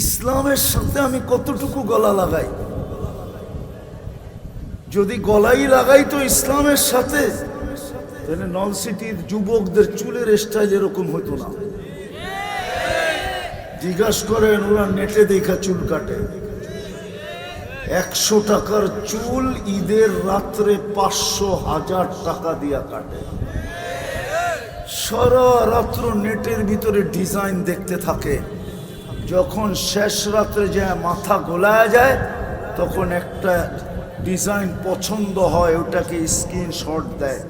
ইসলামের সাথে আমি কতটুকু গলা লাগাই? যদি গলাই লাগাই তো ইসলামের সাথে, তাহলে নন সিটির যুবকদের চুলের স্টাইল এরকম হতো না। জিজ্ঞাসা করেন, ওরা নেটে দেখা চুল কাটে। একশো টাকার চুল ঈদের রাত্রে পাঁচশো হাজার টাকা দিয়া কাটে। সারা রাত্র নেটের ভিতরে ডিজাইন দেখতে থাকে। যখন শেষ রাত্রে যে মাথা গোলায় যায়, তখন একটা ডিজাইন পছন্দ হয়, ওটাকে স্ক্রিনশট দেয়।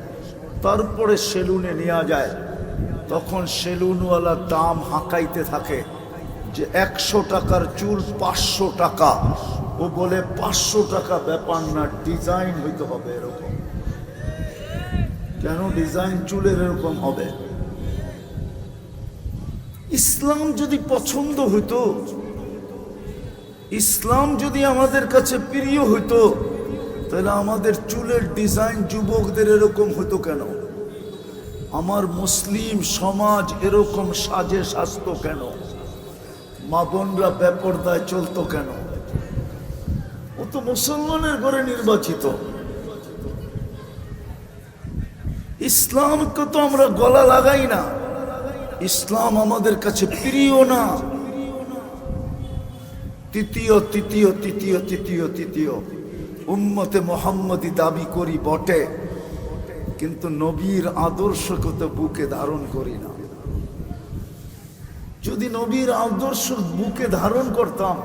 তারপরে সেলুনে নেওয়া যায়। তখন সেলুনওয়ালা দাম হাঁকাইতে থাকে যে একশো টাকার চুল পাঁচশো টাকা। ও বলে, পাঁচশো টাকা ব্যাপার না, ডিজাইন হইতে হবে এরকম। কেন ডিজাইন চুলের এরকম হবে? ইসলাম যদি পছন্দ হইতো, ইসলাম যদি আমাদের কাছে প্রিয় হইতো, তাহলে আমাদের চুলের ডিজাইন যুবকদের এরকম হতো কেন? আমার মুসলিম সমাজ এরকম সাজে সাজতো কেন? মা বোনরা বেপরদায় চলতো কেন? ও তো মুসলমানের ঘরে নির্বাচিত। ইসলামকে তো আমরা গলা লাগাই না। ইসলাম আমাদের কাছে প্রিয় না। তৃতীয় তৃতীয় তৃতীয় তৃতীয় তৃতীয়। উম্মতে মোহাম্মদী দাবি করি, বটে। কিন্তু নবীর আদর্শকে তো বুকে ধারণ করি না। যদি নবীর আদর্শ বুকে ধারণ করতাম,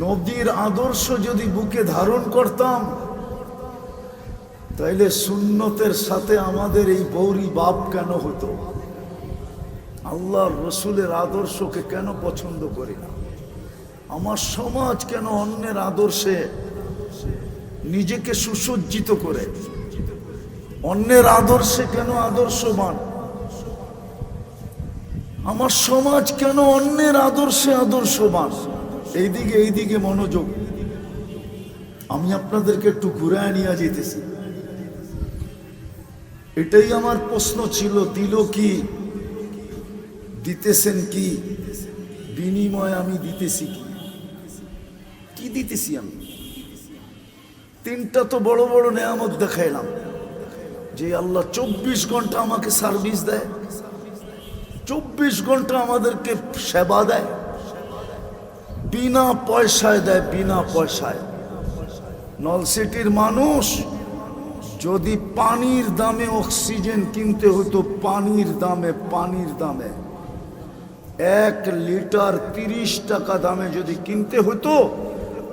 নবীর আদর্শ যদি বুকে ধারণ করতাম তাইলে সুন্নতের সাথে আমাদের এই বৌরি বাপ কেন হতো? আল্লাহর রসুলের আদর্শকে কেন পছন্দ করি না? আমার সমাজ কেন অন্যের আদর্শে নিজেকে সুসজ্জিত করে? অন্যের আদর্শে কেন আদর্শবান? আমার সমাজ কেন অন্যের আদর্শে আদর্শবান? এইদিকে এইদিকে মনোযোগ। আমি আপনাদেরকে একটু ঘুরে নিয়ে যেতেছি। এটাই আমার প্রশ্ন ছিল, দিল কি? দিতেছেন কি? বিনিময় আমি দিতেছি কি? কি দিতেছি আমি? তিনটা তো বড় বড় নেয়ামত দেখাইলাম। যে আল্লাহ চব্বিশ ঘণ্টা আমাকে সার্ভিস দেয়, চব্বিশ ঘণ্টা আমাদেরকে সেবা দেয়, বিনা পয়সায় দেয়, বিনা পয়সায়। নলসিটির মানুষ যদি পানির দামে অক্সিজেন কিনতে হতো পানির দামে পানির দামে। এক লিটার তিরিশ টাকা দামে যদি কিনতে হতো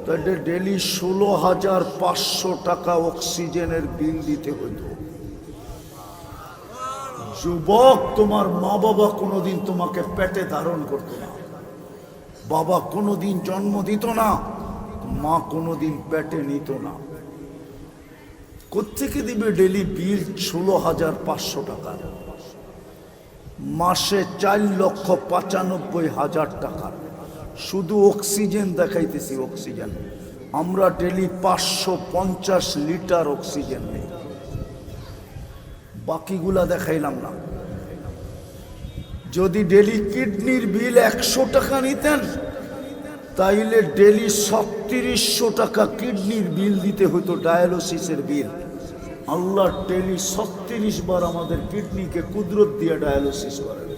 তাহলে ডেলি ষোলো হাজার পাঁচশো টাকা অক্সিজেনের বিল দিতে হতো যুবক, তোমার মা বাবা কোনোদিন তোমাকে পেটে ধারণ করতো না। বাবা কোনোদিন জন্ম দিত না, মা কোনোদিন পেটে নিত না। কোথেকে দিবে ডেলি বিল? ষোলো হাজার পাঁচশো টাকা। মাসে চার লক্ষ পঁচানব্বই হাজার টাকা। শুধু অক্সিজেন দেখাইতেছি, অক্সিজেন। আমরা ডেলি পাঁচশো পঞ্চাশ লিটার অক্সিজেন নেই। বাকিগুলা দেখাইলাম না। যদি ডেলি কিডনির বিল একশো টাকা নিতেন, তাইলে ডেলি ছত্রিশশো টাকা কিডনির বিল দিতে হতো ডায়ালিসিসের বিল। আল্লাহ ডেলি ছত্রিশ বার আমাদের কিডনিকে কুদরত দিয়ে ডায়ালিসিস করেন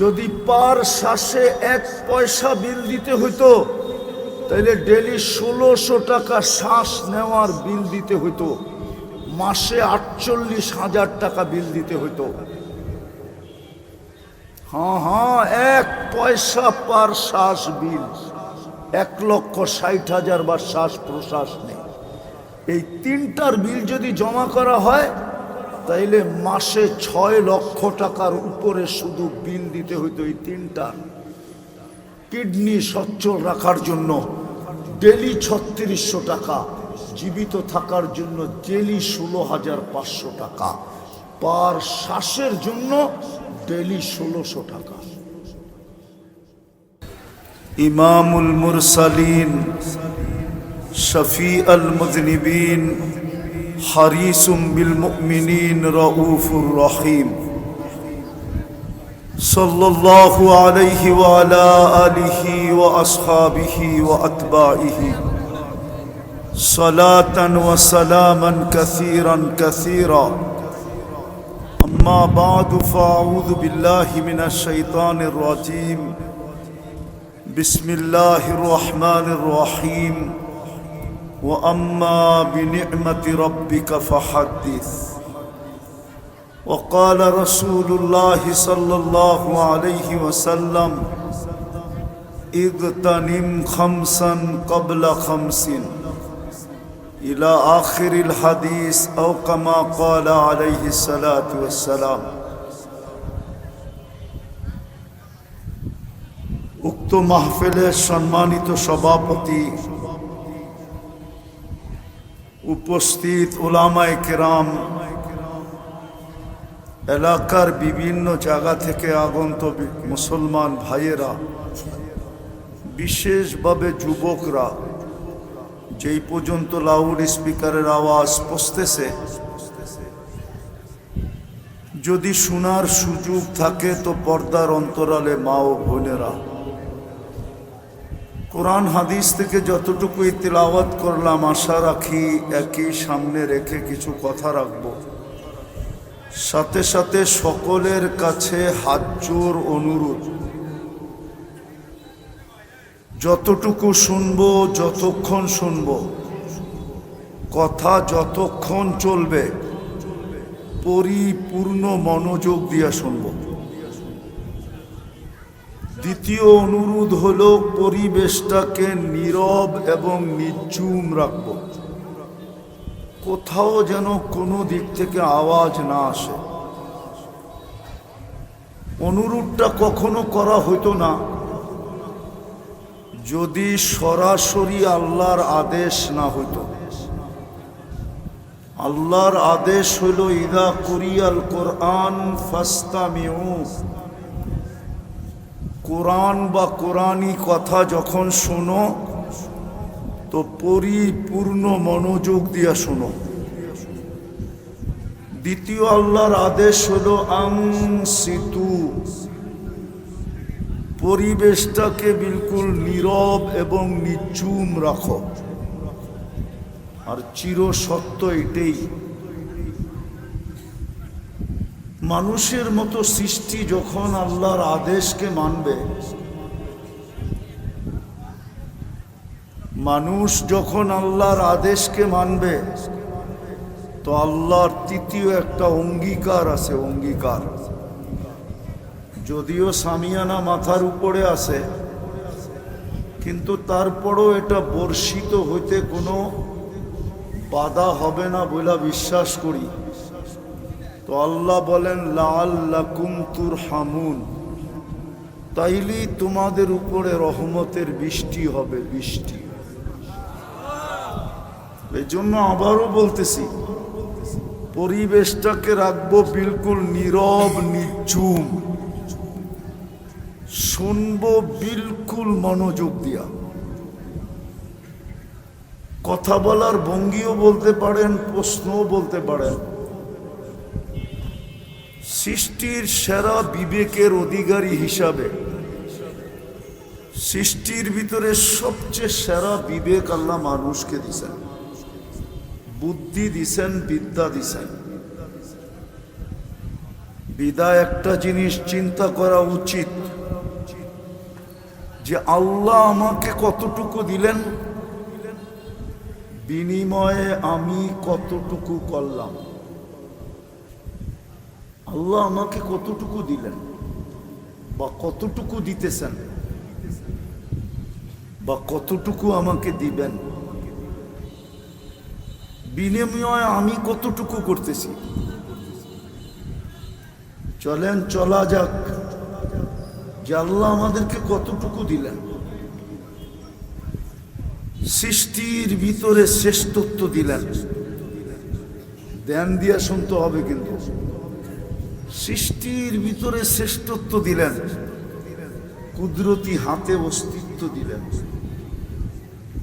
যদি পার শ্বাসে এক পয়সা বিল দিতে হইতো তাহলে ডেলি ষোলোশো টাকা শ্বাস নেওয়ার বিল দিতে হইতো। মাসে আটচল্লিশ হাজার টাকা বিল দিতে হইতো। হ্যাঁ হ্যাঁ এক পয়সা পার শ্বাস বিল। এক লক্ষ ষাট হাজার বা শ্বাস প্রশ্বাস নেই। এই তিনটার বিল যদি জমা করা হয়, তাইলে মাসে ছয় লক্ষ টাকার উপরে শুধু বিল দিতে হইতো এই তিনটা। কিডনি সচ্ছল রাখার জন্য ডেলি ছত্রিশশো টাকা, জীবিত থাকার জন্য ডেলি ষোলো হাজার পাঁচশো টাকা। পার শ্বাসের জন্য ডেলি ষোলোশো টাকা। ইমামুল মুরসালিন شفيء المذنبين حريص بالمؤمنين رؤوف رحيم. صلى الله عليه وعلى آله وأصحابه وأتباعه. صلاة وسلاما كثيرا كثيرا. أما بعد فأعوذ بالله من الشيطان الرجيم. بسم الله الرحمن الرحيم. وأما بنعمة ربك فحدث وقال رسول الله صلى الله عليه وسلم اغتنم خمسا قبل خمس إلى آخر الحديث أو كما قال عليه الصلاة والسلام উক্ত মাহফিলের সম্মানিত সভাপতি উপস্থিত ওলামায় কেরাম, এলাকার বিভিন্ন জায়গা থেকে আগন্ত মুসলমান ভাইয়েরা, বিশেষভাবে যুবকরা, যেই পর্যন্ত লাউড স্পিকারের আওয়াজ পৌঁছতেছে, যদি শোনার সুযোগ থাকে তো পর্দার অন্তরালে মা ও বোনেরা কোরআন হাদিস থেকে যতটুকুই তেলাওয়াত করলাম, আশা রাখি একই সামনে রেখে কিছু কথা রাখব। সাথে সাথে সকলের কাছে হাত জোর অনুরোধ। যতটুকু শুনব, যতক্ষণ শুনব, কথা যতক্ষণ চলবে, পরিপূর্ণ মনোযোগ দিয়ে শুনব। দ্বিতীয় অনুরোধ হল পরিবেশটাকে নীরব এবং নিচুম রাখব। কোথাও যেন কোনো দিক থেকে আওয়াজ না আসে। অনুরোধটা কখনো করা হতো না। যদি সরাসরি আল্লাহর আদেশ না হইতো আল্লাহর আদেশ হইল ইদা কুরিয়াল কোরআন ফাস্তামিউ। কোরআন বা কোরআনই কথা যখন শোনো, তো পরিপূর্ণ মনোযোগ দিয়া শোনো। দ্বিতীয় আল্লাহর আদেশ হলো আং সিতু পরিবেশটাকে বিলকুল নীরব এবং নিচুম রাখো। আর চির সত্য এটাই। মানুষের মতো সৃষ্টি যখন আল্লাহর আদেশকে মানবে, মানুষ যখন আল্লাহর আদেশকে মানবে, তো আল্লাহর তৃতীয় একটা অঙ্গীকার আছে, অঙ্গীকার। যদিও সামিয়ানা মাথার উপরে আছে, কিন্তু তারপরও এটা বর্ষিত হইতে কোনো বাধা হবে না বলে বিশ্বাস করি। তো আল্লাহ বলেন লাল লাকুম তুর হামুন তাইলেই তোমাদের উপরে রহমতের বৃষ্টি হবে, বৃষ্টি। এই জন্য আবারও বলতেছি, পরিবেশটাকে রাখব বিলকুল নীরব নিচুম শুনব বিলকুল মনোযোগ দিয়া। কথা বলার ভঙ্গিও বলতে পারেন, প্রশ্নও বলতে পারেন। সৃষ্টির সেরা বিবেকের অধিকারী হিসাবে। সৃষ্টির ভিতরে সবচেয়ে সেরা বিবেক আল্লাহ মানুষকে দিছেন। বুদ্ধি দিছেন, বিদ্যা দিছেন। বিদায় একটা জিনিস চিন্তা করা উচিত, যে আল্লাহ আমাকে কতটুকু দিলেন? বিনিময়ে আমি কতটুকু করলাম? আল্লাহ আমাকে কতটুকু দিলেন? বা কতটুকু দিতেছেন? বা কতটুকু আমাকে দিবেন? বিনিময়ে আমি কতটুকু করতেছি? চলেন, চলা যাক। যে আল্লাহ আমাদেরকে কতটুকু দিলেন? সৃষ্টির ভিতরে শ্রেষ্ঠত্ব দিলেন। ধ্যান দিয়া শুনতে হবে কিন্তু। সৃষ্টির ভিতরে শ্রেষ্ঠত্ব দিলেন। কুদরতি হাতে অস্তিত্ব দিলেন।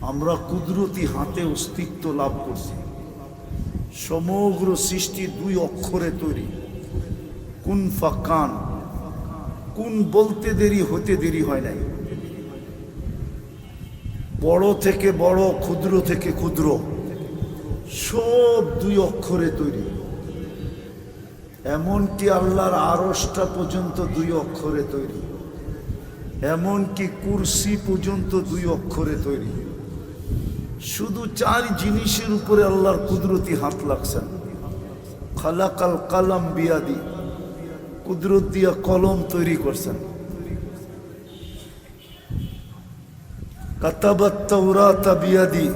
আমরা কুদরতি হাতে অস্তিত্ব লাভ করছি। সমগ্র সৃষ্টি দুই অক্ষরে তৈরি। কুন ফাকান কোন বলতে দেরি হতে দেরি হয় নাই। বড় থেকে বড়, ক্ষুদ্র থেকে ক্ষুদ্র, সব দুই অক্ষরে তৈরি। এমনকি আল্লাহর আরসটা পর্যন্ত দুই অক্ষরে তৈরি। এমনকি কুরসি পর্যন্ত দুই অক্ষরে তৈরি। শুধু চার জিনিসের উপরে আল্লাহর কুদরতি হাত লাগছেন খালাকাল কালাম বিয়াদি, কুদরত দিয়া কলম তৈরি করছেন কাতাবাত বিয়াদি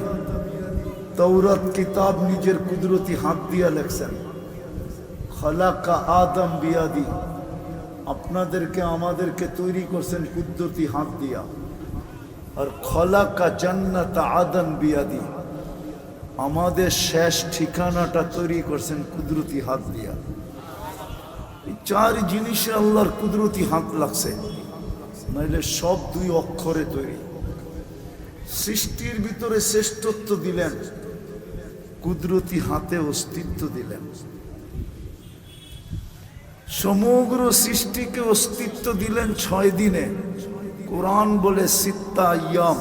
তৌরাত কিতাব নিজের কুদরতি হাত দিয়া লেখছেন খালাকা আদম বিয়াদি। আপনাদেরকে, আমাদেরকে তৈরি করছেন কুদরতি হাত দিয়া। আর খলাকা জান্নাত আদম বিয়াদি। আমাদের শেষ ঠিকানাটা তৈরি করছেন কুদরতি হাত দিয়া। এই চার জিনিসে আল্লাহর কুদরতি হাত লাগছে। নাইলে সব দুই অক্ষরে তৈরি। সৃষ্টির ভিতরে শ্রেষ্ঠত্ব দিলেন। কুদরতি হাতে অস্তিত্ব দিলেন। সমগ্র সৃষ্টিকে অস্তিত্ব দিলেন ছয় দিনে। কোরআন বলে সিত্তা ইয়াম।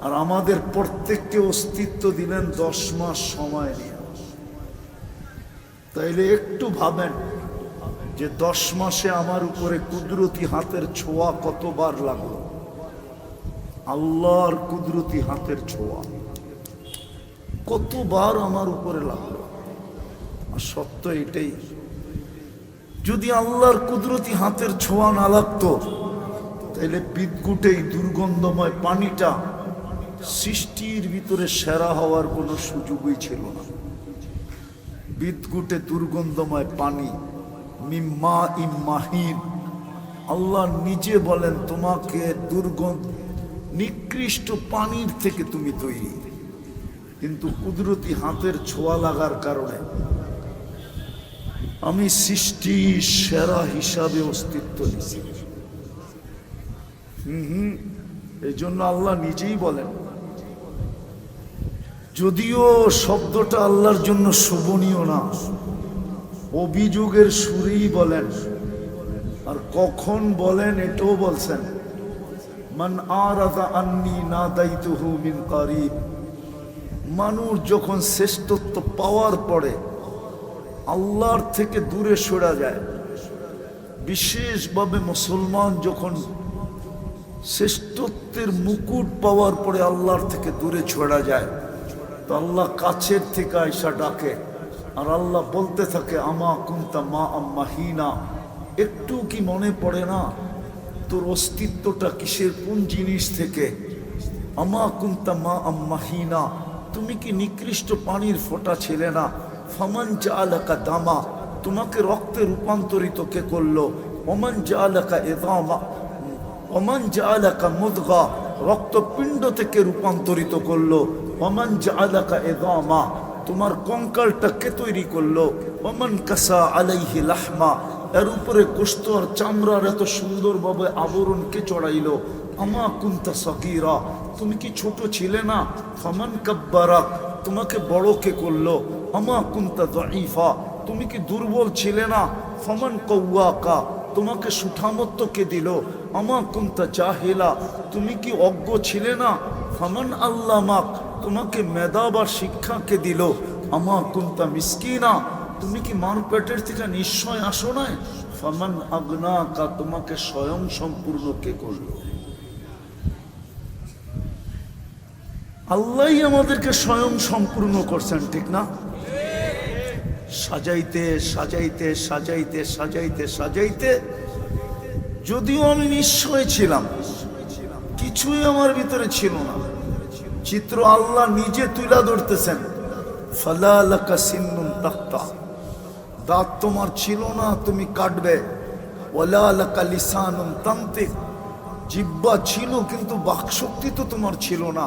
আর আমাদের প্রত্যেককে অস্তিত্ব দিলেন দশ মাস সময় নিয়ে। তাইলে একটু ভাবেন যে দশ মাসে আমার উপরে কুদরতি হাতের ছোঁয়া কতবার লাগল? আল্লাহর কুদরতি হাতের ছোঁয়া কতবার আমার উপরে লাগল? আর সত্য এটাই যদি আল্লাহর কুদরতি হাতের ছোঁয়া না লাগতো তাহলে বিদ্যুটে এই দুর্গন্ধময় পানিটা সৃষ্টির ভিতরে সেরা হওয়ার কোনো সুযোগই ছিল না। বিদ্যুটে দুর্গন্ধময় পানি, মিম্মা ইম্মাহিন আল্লাহ নিজে বলেন, তোমাকে দুর্গন্ধ, নিকৃষ্ট পানির থেকে তুমি তৈরি। কিন্তু কুদরতি হাতের ছোঁয়া লাগার কারণে আমি সৃষ্টি সেরা হিসাবে অস্তিত্ব নিছি হুম এই জন্য আল্লাহ নিজেই বলেন, যদিও শব্দটা আল্লাহর জন্য শোভনীয় না, অভিযোগের সুরেই বলেন, আর কখন বলেন এটাও বলছেন, মান আরাদা আন্নি না কারিব, মানুষ যখন শ্রেষ্ঠত্ব পাওয়ার পরে আল্লাহর থেকে দূরে সরা যায়। বিশেষভাবে মুসলমান যখন শ্রেষ্ঠত্বের মুকুট পাওয়ার পরে আল্লাহর থেকে দূরে ছড়া যায়, তো আল্লাহ কাছের থেকে আয়সা ডাকে। আর আল্লাহ বলতে থাকে, আমা কুন্তা মা আম্মা হিনা। একটু কি মনে পড়ে না? তোর অস্তিত্বটা কিসের? কোন জিনিস থেকে? আমা কুন্তা মা আম্মা হিনা। তুমি কি নিকৃষ্ট পানির ফোঁটা ছিলে না? ফমান জালাকা দামা, তোমাকে রক্তে রূপান্তরিত কে করল? ওমান জালাকা এদামা, ওমান জালাকা মুদগা, রক্তপিণ্ড থেকে রূপান্তরিত করল। ওমান জালাকা এদামা, তোমার কঙ্কালটা কে তৈরি করল? ওমান কাসা আলাইহি লাহমা, এর উপরে গোস্ত আর চামড়ার এত সুন্দরভাবে আবরণ কে চড়াইলো? আমা কুন্তা সকিরা তুমি কি ছোট ছিলে না? ফমান কাব্বারাক তোমাকে বড় কে করল? আমা কুন্তা দঈফা, তুমি কি দুর্বল ছিলে না? ফমান কৌয়াকা তোমাকে সুঠামত্ব কে দিল? আমা কুন্তা জাহেলা, তুমি কি অজ্ঞ ছিলে না? ফমান আল্লামাক, তোমাকে মেধা বা শিক্ষা কে দিল? আমা কুন্তা মিসকিনা, তুমি কি মার পেটের থেকে নিশ্চয় আসো নাই? ফমান আগ্নাকা, তোমাকে স্বয়ং সম্পূর্ণ কে করল? আল্লাহই আমাদেরকে স্বয়ং সম্পূর্ণ করছেন, ঠিক না? সাজাইতে সাজাইতে সাজাইতে সাজাইতে সাজাইতে যদিও আমি নিশ্চয় ছিলাম, কিছুই আমার ভিতরে ছিল না। চিত্র আল্লাহ নিজে তুলা ধরতেছেন। দাঁত তোমার ছিল না, তুমি কাটবে। লিসানুন জিব্বা ছিল, কিন্তু বাকশক্তি তো তোমার ছিল না।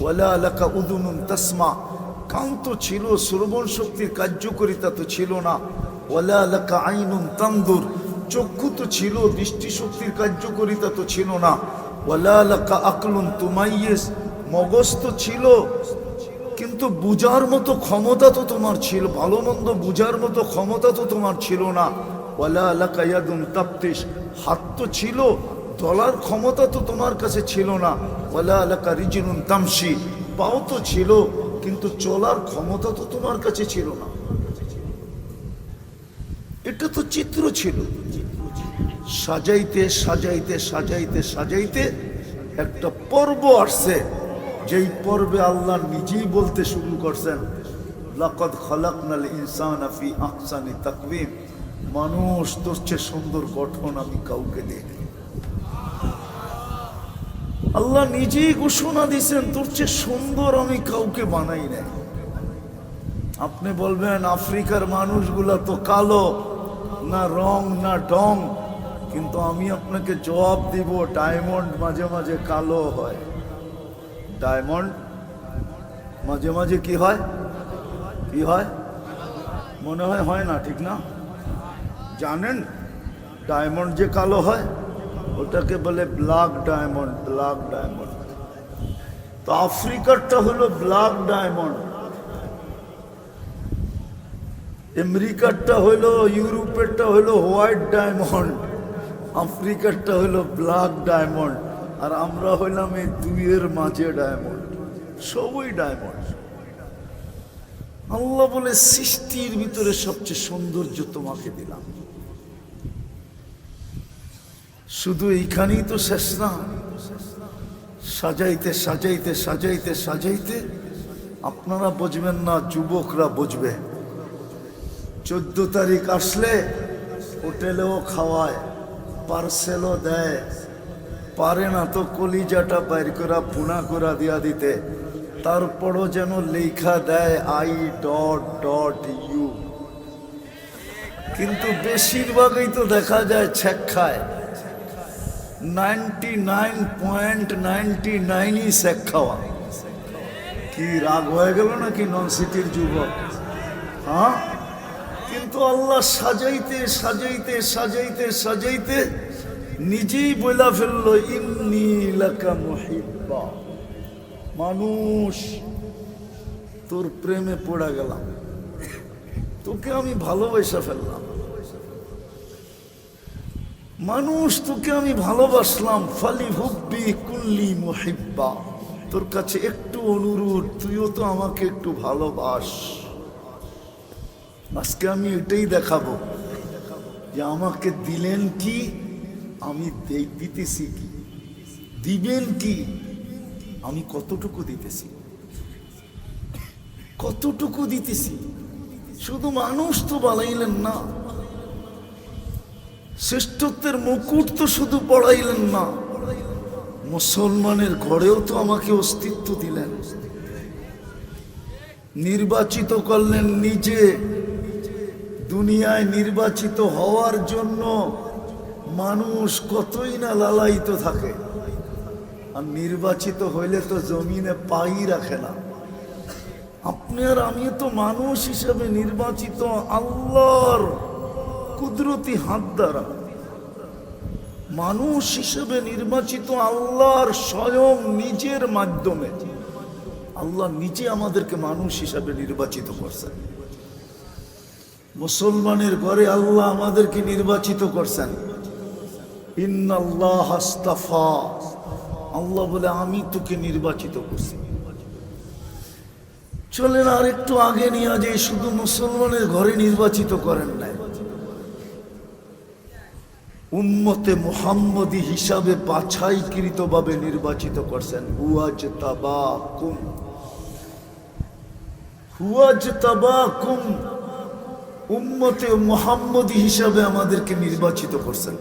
ওয়ালালাকা উদুনুন তাসমা। কান তো ছিল, শ্রবণ শক্তির কার্যকরিতা তো ছিল না। ওয়ালালাকা আইনুন তান্দুর, চক্ষু তো ছিল দৃষ্টিশক্তির কার্যকরিতা তো ছিল না। ওয়ালালাকা আকলুন তুমাইয়েস, মগজ তো ছিল, কিন্তু বুঝার মতো ক্ষমতা তো তোমার ছিল, ভালো মন্দ বুঝার মতো ক্ষমতা তো তোমার ছিল না। ওয়ালা লাকা ইয়াদুন তাপ্তিস হাত তো ছিল, দলার ক্ষমতা তো তোমার কাছে ছিল না। ওলা এলাকা রিজিনুন তামসি পাও তো ছিল কিন্তু চলার ক্ষমতা তো তোমার কাছে ছিল না। এটা তো চিত্র ছিল। সাজাইতে সাজাইতে সাজাইতে সাজাইতে একটা পর্ব আসছে। যেই পর্বে আল্লাহ নিজেই বলতে শুরু করছেন, লাকদ খলাকনাল ইনসান ফি আহসানি তাকওয়িম। মানুষ তোর চেয়ে সুন্দর গঠন আমি কাউকে দেইনি। আল্লাহ নিজেই ঘোষণা দিয়েছেন, তোর চেয়ে সুন্দর আমি কাউকে বানাই নাই। আপনি বলবেন, আফ্রিকার মানুষগুলা তো কালো, না রং, না ডং কিন্তু আমি আপনাকে জবাব দিব, ডায়মন্ড মাঝে মাঝে কালো হয়। ডায়মন্ড মাঝে মাঝে কি হয়? কি হয়? মনে হয় হয় না, ঠিক না? জানেন, ডায়মন্ড যে কালো হয় ওটাকে বলে ব্ল্যাক ডায়মন্ড ব্ল্যাক ডায়মন্ড। তো আফ্রিকারটা হলো ব্ল্যাক ডায়মন্ড। আমেরিকারটা হলো, ইউরোপেরটা হলো হোয়াইট ডায়মন্ড। আফ্রিকারটা হলো ব্ল্যাক ডায়মন্ড। আর আমরা হইলাম এই দুইয়ের মাঝে ডায়মন্ড, সবই ডায়মন্ড। আল্লাহ বলে, সৃষ্টির ভিতরে সবচেয়ে সৌন্দর্য তোমাকে দিলাম। শুধু এইখানেই তো শেষ না। সাজাইতে সাজাইতে সাজাইতে সাজাইতে আপনারা বুঝবেন না, যুবকরা বুঝবে। চোদ্দ তারিখ আসলে হোটেলেও খাওয়ায়, পার্সেলও দেয়। পারে না তো কলিজাটা বাইর করা পুনা করা দিয়া দিতে। তারপরও যেন লেখা দেয় আই ডট ডট ইউ কিন্তু বেশিরভাগই তো দেখা যায় ছেক খায়। নাইনটি নাইন পয়েন্ট নাইনটি নাইনই শেখ খাওয়া। কি রাগ হয়ে গেল নাকি নন সিটির যুবক? হ্যাঁ? কিন্তু আল্লাহ সাজাইতে সাজাইতে সাজাইতে সাজাইতে নিজেই বইলা ফেলল, ইন্নি লাকা মুহিব্বা। মানুষ, তোর প্রেমে পড়া গেলাম। তোকে আমি ভালোবাসা ফেললাম। মানুষ তোকে আমি ভালোবাসলাম, ফালি হুব্বি কুল্লি মুহিব্বা। তোর কাছে একটু অনুরোধ, তুইও তো আমাকে একটু ভালোবাস। আজকে আমি এটাই দেখাবো যে আমাকে দিলেন কি, আমি দিতেছি কি। দিবেন কি, আমি কতটুকু দিতেছি? কতটুকু দিতেছি? শুধু মানুষ তো বানাইলেন না। শ্রেষ্ঠত্বের মুকুট তো শুধু পড়াইলেন না, মুসলমানের ঘরেও তো আমাকে অস্তিত্ব দিলেন। নির্বাচিত করলেন নিজে। দুনিয়ায় নির্বাচিত হওয়ার জন্য মানুষ কতই না লালায়িত থাকে। আর নির্বাচিত হইলে তো জমিনে পাই রাখে না। আপনি আর আমি তো মানুষ হিসেবে নির্বাচিত আল্লাহর কুদরতি হাত দ্বারা মানুষ হিসেবে নির্বাচিত আল্লাহর স্বয়ং নিজের মাধ্যমে আল্লাহ নিজে আমাদেরকে মানুষ হিসাবে নির্বাচিত করছেন। মুসলমানের ঘরে আল্লাহ আমাদেরকে নির্বাচিত করছেন। ইন্নাল্লাহ হাস্তাফা আল্লাহ বলে, আমি তোকে নির্বাচিত করছি। চলেন আর একটু আগে নিয়ে যে শুধু মুসলমানের ঘরে নির্বাচিত করেন নাই। উম্মতে মুহাম্মদি হিসাবে বাছাইকৃত ভাবে নির্বাচিত করছেন। হুয়াজ তাবাকুম হুয়াজ তাবাকুম উম্মতে মুহাম্মদি হিসাবে আমাদেরকে নির্বাচিত করছেন।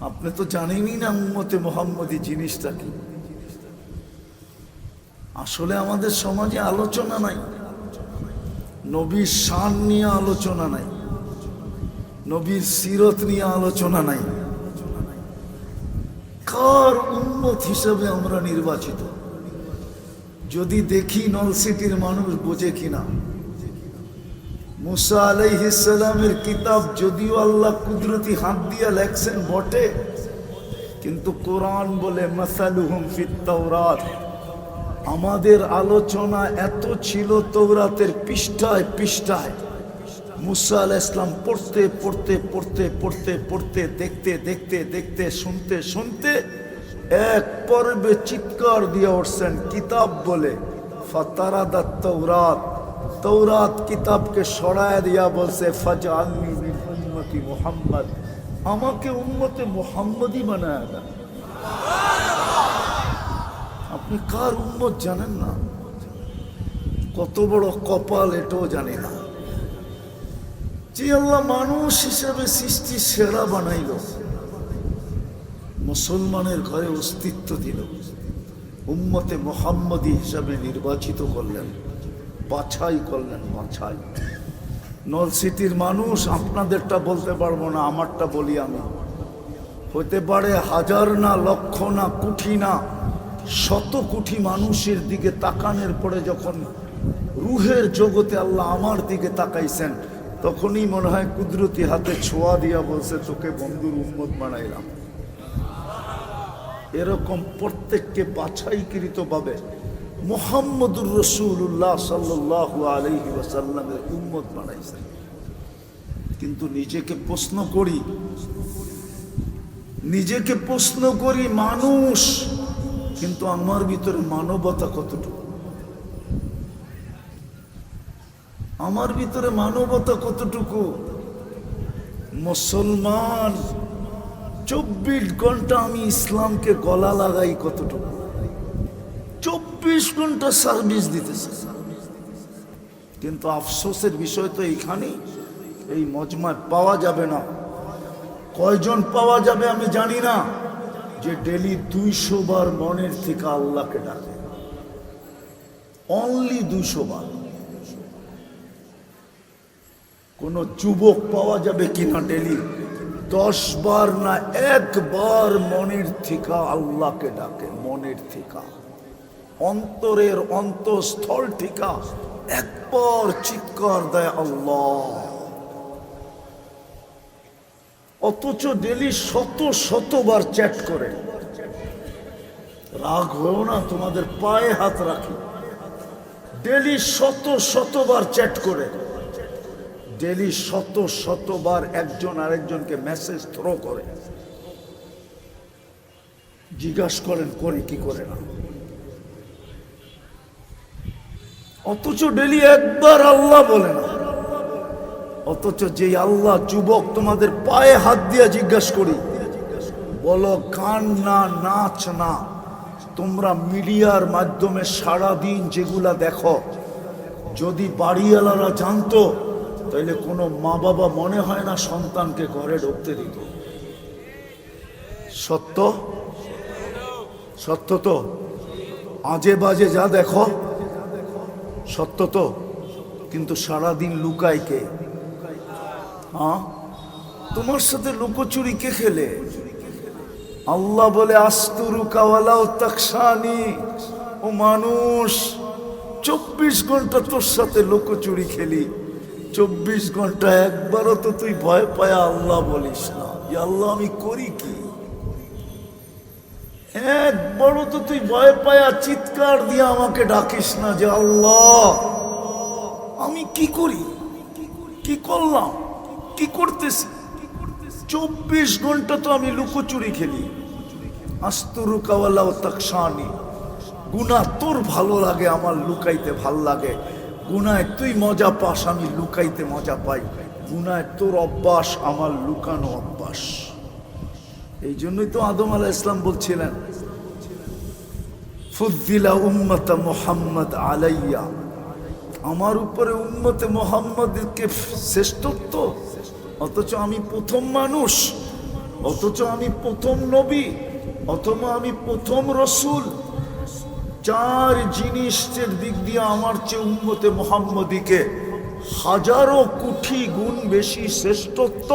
আপনি তো জানেনই না উম্মতে মোহাম্মদী জিনিসটা কি। আসলে আমাদের সমাজে আলোচনা নাই। নবীর শান নিয়ে আলোচনা নাই। নবীর সিরত নিয়ে আলোচনা নাই। কার উন্মত হিসাবে আমরা নির্বাচিত? যদি দেখি নলসিটির মানুষ বোঝে কিনা। মুসা আলাইহিসালামের কিতাব যদিও আল্লাহ কুদরতি হাত দিয়া লেখছেন, বটে। কিন্তু কোরআন বলে, মাসালুহুম ফিত তাওরাত। আমাদের আলোচনা এত ছিল তৌরাতের পৃষ্ঠায় পৃষ্ঠায়। মুসা আলাহ ইসলাম পড়তে পড়তে পড়তে পড়তে পড়তে, দেখতে দেখতে দেখতে, শুনতে শুনতে এক পর্বে চিৎকার দিয়ে উঠছেন, কিতাব বলে। ফাতারাদাত তৌরাত তৌরাত কিতাবকে সরায় দিয়া বলছে ফাজা আলমি মোহাম্মদ। আমাকে উম্মতে মোহাম্মদই বানায় দেন আপনি কার উম্মত জানেন না? কত বড় কপাল এটাও জানি না। যে আল্লাহ মানুষ হিসেবে সৃষ্টি সেরা বানাইল, মুসলমানের ঘরে অস্তিত্ব দিল, উম্মতে মোহাম্মদী হিসাবে নির্বাচিত করলেন, বাছাই করলেন, বাছাই। নল সিটির মানুষ, আপনাদেরটা বলতে পারব না, আমারটা বলি আমি। হতে পারে হাজার না, লক্ষ না, কুঠি না, শত কোটি মানুষের দিকে তাকানোর পরে যখন রুহের জগতে আল্লাহ আমার দিকে তাকাইছেন তখনই মনে হয় কুদরতি হাতে ছোঁয়া দিয়া বলছে, তোকে বন্ধুর উন্মত বানাইলাম। এরকম প্রত্যেককে বাছাইকৃত ভাবে মোহাম্মদুর রসুল্লাহ সাল্লাহ আলহি ওয়াসাল্লামের উম্মত বানাইছেন কিন্তু নিজেকে প্রশ্ন করি, নিজেকে প্রশ্ন করি মানুষ, কিন্তু আমার ভিতরে মানবতা কতটুকু? আমার ভিতরে মানবতা কতটুকু? মুসলমান, চব্বিশ ঘণ্টা আমি ইসলামকে গলা লাগাই কতটুকু? চব্বিশ ঘণ্টা সার্ভিস দিতেছে। কিন্তু আফসোসের বিষয় তো এইখানেই, এই মজমায় পাওয়া যাবে না। কয়জন পাওয়া যাবে আমি জানি না, যে ডেলি দুইশো বার মনের থেকে আল্লাহকে ডাকে। অনলি দুইশো বার। কোন যুবক পাওয়া যাবে কিনা ডেলি? দশ বার না একবার মনের থিকা আল্লাহকে ডাকে, মনের থিকা অন্তরের অন্তঃস্থল ঠিকা, একবার চিৎকার দেয় আল্লাহ। অথচ ডেলি শত শতবার চ্যাট করে। রাগ হয়েও না, তোমাদের পায়ে হাত রাখি। ডেলি শত শতবার চ্যাট করে। ডেলি শত শতবার একজন আরেকজনকে মেসেজ থ্রো করে। জিজ্ঞাসা করেন, করে কি করে না? অথচ ডেলি একবার আল্লাহ বলে না। অথচ যে আল্লাহ যুবক তোমাদের পায়ে হাত দিয়ে জিজ্ঞাসা করি, বলো গান না, নাচ না। তোমরা মিডিয়ার মাধ্যমে সারাদিন যেগুলা দেখো, যদি বাড়িওয়ালারা জানতো তাইলে কোনো মা বাবা মনে হয় না সন্তানকে ঘরে ঢুকতে দিত। সত্য? সত্য তো? আজে বাজে যা দেখো, সত্য তো? কিন্তু সারাদিন লুকায় কে? হ্যাঁ তোমার সাথে লুকোচুরি কে খেলে? আল্লাহ বলে আস্তুরু কাওয়ালাও তাকসানি ও মানুষ, চব্বিশ ঘণ্টা তোর সাথে লুকোচুরি খেলি। চব্বিশ ঘণ্টা একবারও তো তুই ভয় পায়, আল্লাহ বলিস না। আল্লাহ, আমি করি কি? একবারও তো তুই ভয় পায়া চিৎকার দিয়ে আমাকে ডাকিস না যে আল্লাহ, আমি কি করি? কি করলাম? কি করতেছি? চব্বিশ ঘণ্টা তো আমি লুকোচুরি খেলি। আস্তরু কাওয়ালা ও তাকসানি গুনা তোর ভালো লাগে, আমার লুকাইতে ভালো লাগে। গুনায় তুই মজা পাস, আমি লুকাইতে মজা পাই। গুনায় তোর অভ্যাস, আমার লুকানো অভ্যাস। এই জন্যই তো আদম আলাহ ইসলাম বলছিলেন, ফুদ্দিলা উম্মত মোহাম্মদ আলাইয়া। আমার উপরে উম্মতে মোহাম্মদকে শ্রেষ্ঠত্ব? অথচ আমি প্রথম মানুষ, অথচ আমি প্রথম নবী, অথবা আমি প্রথম রসুল। চার জিনিসের দিক দিয়ে আমার চেয়ে উন্মতে মোহাম্মদীকে হাজারো কোটি গুণ বেশি শ্রেষ্ঠত্ব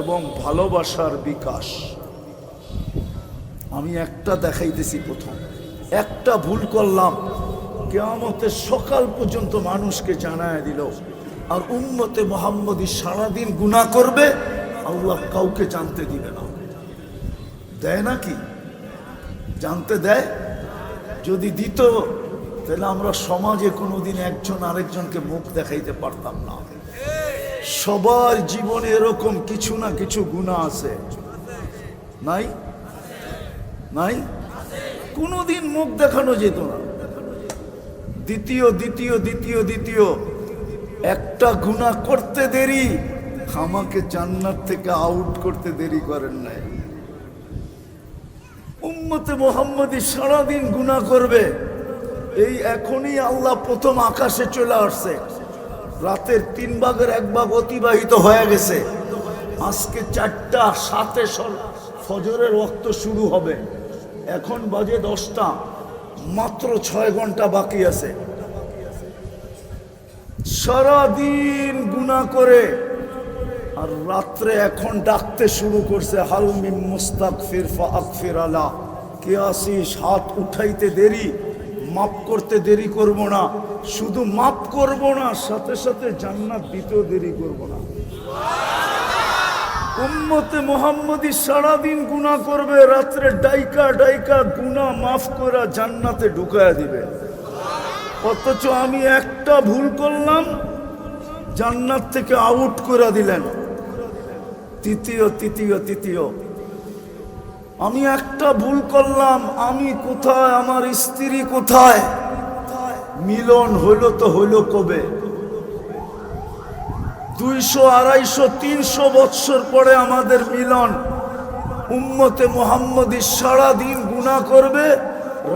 এবং ভালোবাসার বিকাশ। আমি একটা দেখাইতেছি প্রথম। একটা ভুল করলাম কেয়ামতের সকাল পর্যন্ত মানুষকে জানায় দিল, আর উম্মতে মোহাম্মদী সারাদিন গুণা করবে, আল্লাহ কাউকে জানতে দিবে না। দেয় নাকি জানতে দেয়? যদি দিত, তাহলে আমরা সমাজে কোনোদিন একজন আরেকজনকে মুখ দেখাইতে পারতাম না। সবার জীবনে এরকম কিছু না কিছু গুণা আছে। নাই? নাই? কোনোদিন মুখ দেখানো যেত না। দ্বিতীয় দ্বিতীয় দ্বিতীয় দ্বিতীয়, একটা গুণা করতে দেরি, আমাকে জান্নাত থেকে আউট করতে দেরি করেন নাই। উম্মতে মোহাম্মদী সারাদিন গুণা করবে। এই এখনই আল্লাহ প্রথম আকাশে চলে আসছে। রাতের তিন ভাগের এক ভাগ অতিবাহিত হয়ে গেছে। আজকে চারটা, সাতে ফজরের রক্ত শুরু হবে। এখন বাজে দশটা, মাত্র ছয় ঘণ্টা বাকি আছে। সারাদিন গুণা করে আর রাত্রে এখন ডাকতে শুরু করছে হালমিম মুস্তাক ফিরফা আকফির আলা। কে আসিস? হাত উঠাইতে দেরি? মাপ করতে দেরি করব না। শুধু মাপ করব না, সাথে সাথে জান্নাত দিতেও দেরি করব না। উম্মতে মোহাম্মদী সারাদিন গুণা করবে, রাত্রে ডাইকা ডাইকা গুণা মাফ করে জান্নাতে ঢুকায়া দিবে। অথচ আমি একটা ভুল করলাম, জান্নাত থেকে আউট করে দিলেন। তৃতীয় তৃতীয় তৃতীয়। আমি একটা ভুল করলাম, আমি কোথায়, আমার স্ত্রী কোথায়? মিলন হইল তো হইল কবে? দুইশো, আড়াইশো, তিনশো বৎসর পরে আমাদের মিলন উম্মতে মোহাম্মদী সারাদিন গুণা করবে,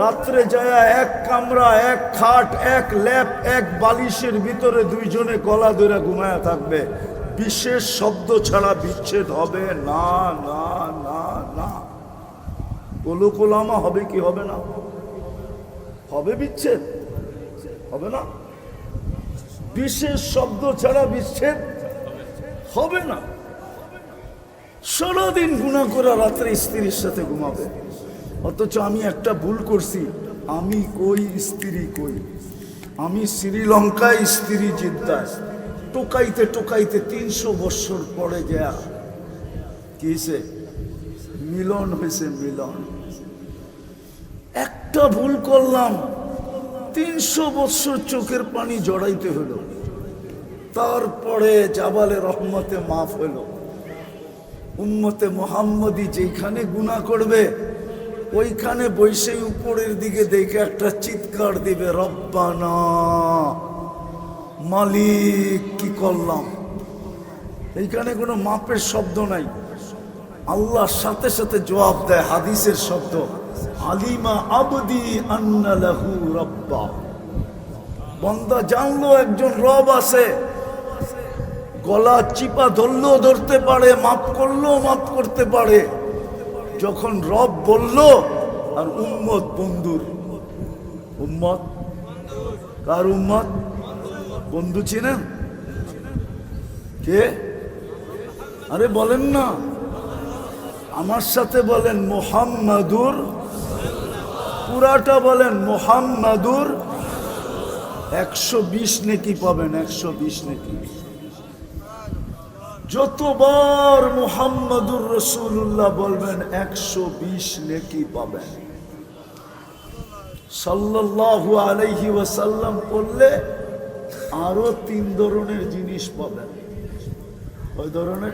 রাত্রে যায় এক কামরা, এক খাট, এক ল্যাপ, এক বালিশের ভিতরে দুইজনে গলা ধরে ঘুমায়া থাকবে। বিশেষ শব্দ ছাড়া বিচ্ছেদ হবে না না না না। কোলামা হবে কি হবে না? হবে বিচ্ছেদ? হবে না? বিশেষ শব্দ ছাড়া বিচ্ছেদ হবে না। সারাদিন গুণা করা রাত্রে স্ত্রীর সাথে ঘুমাবে। অথচ আমি একটা ভুল করছি। আমি কই, স্ত্রী কই? আমি শ্রীলঙ্কায় স্ত্রী জিদ্দায়। টোকাইতে টোকাইতে তিনশো বৎসর পরে যা। কি মিলন হয়েছে মিলন। একটা ভুল করলাম, তিনশো বৎসর চোখের পানি জড়াইতে হলো। তারপরে জাবালে রহমতে মাফ হলো। উম্মতে মোহাম্মদী যেখানে গুণা করবে, ওইখানে বৈশে উপরের দিকে দেখে একটা চিৎকার দিবে, রব্বানা। মালিক, কি করলাম? এইখানে কোনো মাপের শব্দ নাই। আল্লাহর সাথে সাথে জবাব দেয় হাদিসের শব্দ। আলিমা আবদি আন্না লাহু রব্বা। বন্দা জানলো একজন রব আছে। গলা চিপা ধরলেও ধরতে পারে, মাপ করলেও মাপ করতে পারে। যখন রব বলল, আর উম্মত বন্ধুর? উম্মত? কার উম্মত? বন্ধু চিনেন কে? আরে বলেন না। আমার সাথে বলেন মোহাম্মদুর। পুরাটা বলেন মোহাম্মদুর। একশো বিশ নেকি পাবেন, একশো বিশ নেকি। যতবার মোহাম্মদুর রসুল্লাহ বলবেন, একশো বিশ নেকি পাবেন। সাল্লাল্লাহু আলাইহি ওয়াসাল্লাম করলে আরও তিন ধরনের জিনিস পাবেন। কয় ধরনের?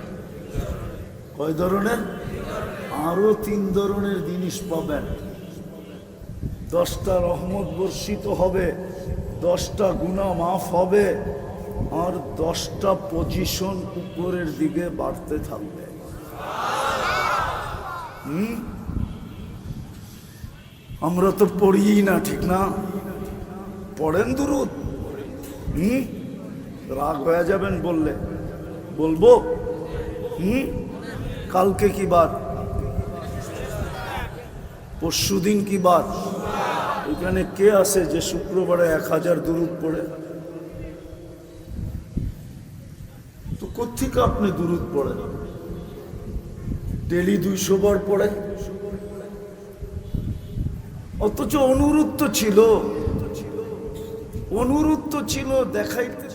কয় ধরনের? আরও তিন ধরনের জিনিস পাবেন। দশটা রহমত বর্ষিত হবে, দশটা গুণা মাফ হবে, আর দশটা পজিশন উপরের দিকে বাড়তে থাকবে। হুম? আমরা তো পড়িই না, ঠিক না? পড়েন দুরুদ। হুম রাগ হয়ে যাবেন বললে। বলব? হুম কালকে কি বার? পরশু দিন কি বার? এখানে কে আছে যে শুক্রবারে এক হাজার দুরুদ পড়ে? তো কোথেকে আপনি দুরুদ পড়েন? ডেলি দুইশো বার পড়ে? অথচ অনুরোধ তো ছিল। অনুরোধ তো ছিল দেখাইতে